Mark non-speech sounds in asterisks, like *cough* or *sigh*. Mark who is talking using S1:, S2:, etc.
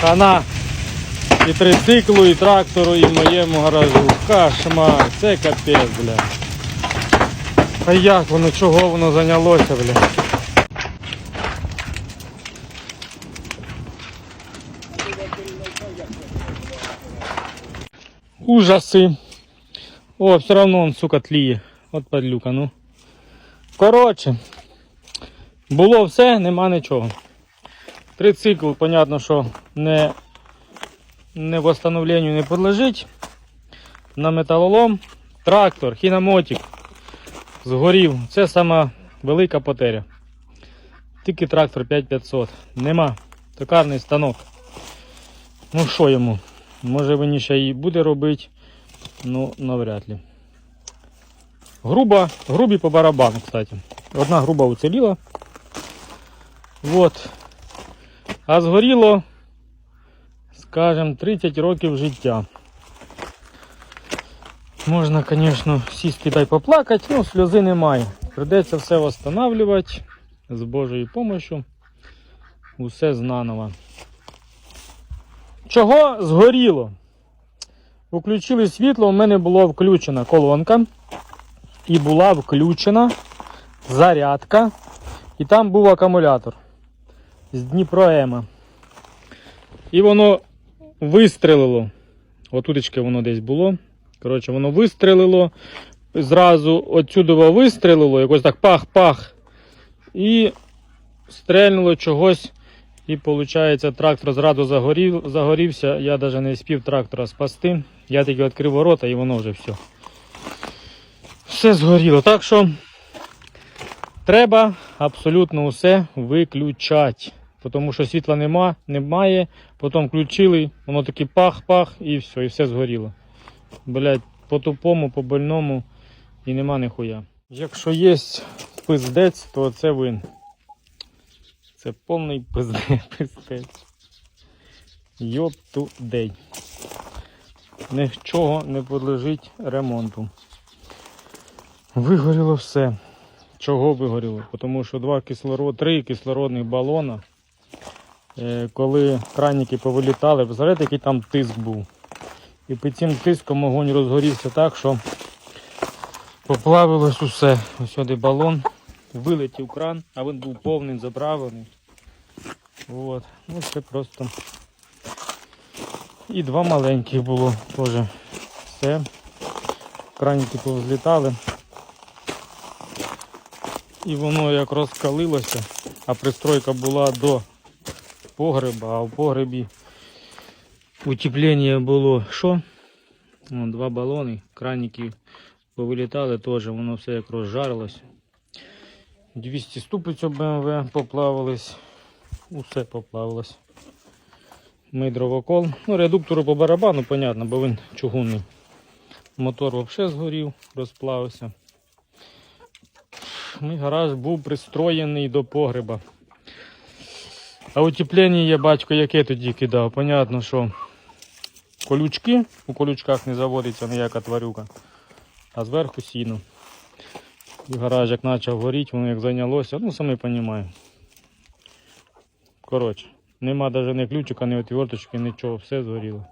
S1: Хана і трициклу, і трактору, і моєму гаражу. Кошмар, це капець, бля. А як воно, чого воно зайнялося, бля? Ужаси. О, все равно он, сука, тліє. От падлюка, ну. Коротше, було все, нема нічого. Трицикл, понятно, що не, не восстановленню не подлежить. На металолом. Трактор, хіномотик. Згорів. Це сама велика потеря. Тільки трактор 5500. Нема. Токарний станок. Ну що йому? Може він ще і буде робити, ну навряд ли. Груба, грубі по барабану, кстати. Одна груба уціліла. Вот. А згоріло, скажем, 30 років життя. Можна, звісно, сісти та й поплакати, ну сльози немає. Придеться все встановлювати з Божою допомогою. Усе знаново. Чого згоріло? Включили світло, у мене була включена колонка і була включена зарядка. І там був акумулятор з Дніпроема. І воно вистрелило. Отутечки воно десь було. Коротше, воно вистрелило. Зразу отсюди вистрелило, якось так пах-пах. І стрельнуло чогось. І виходить, трактор зразу загорів, загорівся. Я навіть не спів трактора спасти. Я тільки відкрив ворота і воно вже все. Все згоріло. Так що треба абсолютно усе виключати. Тому що світла нема, немає. Потім включили, воно таки пах-пах і все, і все згоріло. Блять, по тупому, по больному і нема ніхуя. Якщо є пиздець, то це він. Це повний пизде- *laughs* пиздець. Йоп ту день. Нічого не подлежить ремонту. Вигоріло все. Чого вигоріло? Тому що два кислород, три кислородних балона. Е, Коли краники повилітали, взагалі який там тиск був. І під цим тиском огонь розгорівся так, що поплавилось усе. Ось сюди балон, вилетів кран, а він був повний, заправлений. От. Ну це просто. І два маленьких було теж. Все. Краніки повзлітали. І воно як розкалилося, а пристройка була до погреба, а в погребі утеплення було що? О, два балони, краніки повилітали теж, воно все як розжарилось. 200 ступиць БМВ поплавились. Усе поплавилось. Мій дровокол. Ну, редуктору по барабану, понятно, бо він чугунний. Мотор взагалі згорів, розплавився. Мій гараж був пристроєний до погреба. А утеплення є батько, яке тоді кидав. Понятно, що колючки, у колючках не заводиться ніяка тварюка, а зверху сіно. І гараж як почав горіти, воно як зайнялося, ну самі розумієте. Коротше, нема навіть ні ключика, ні отверточки, нічого, все згоріло.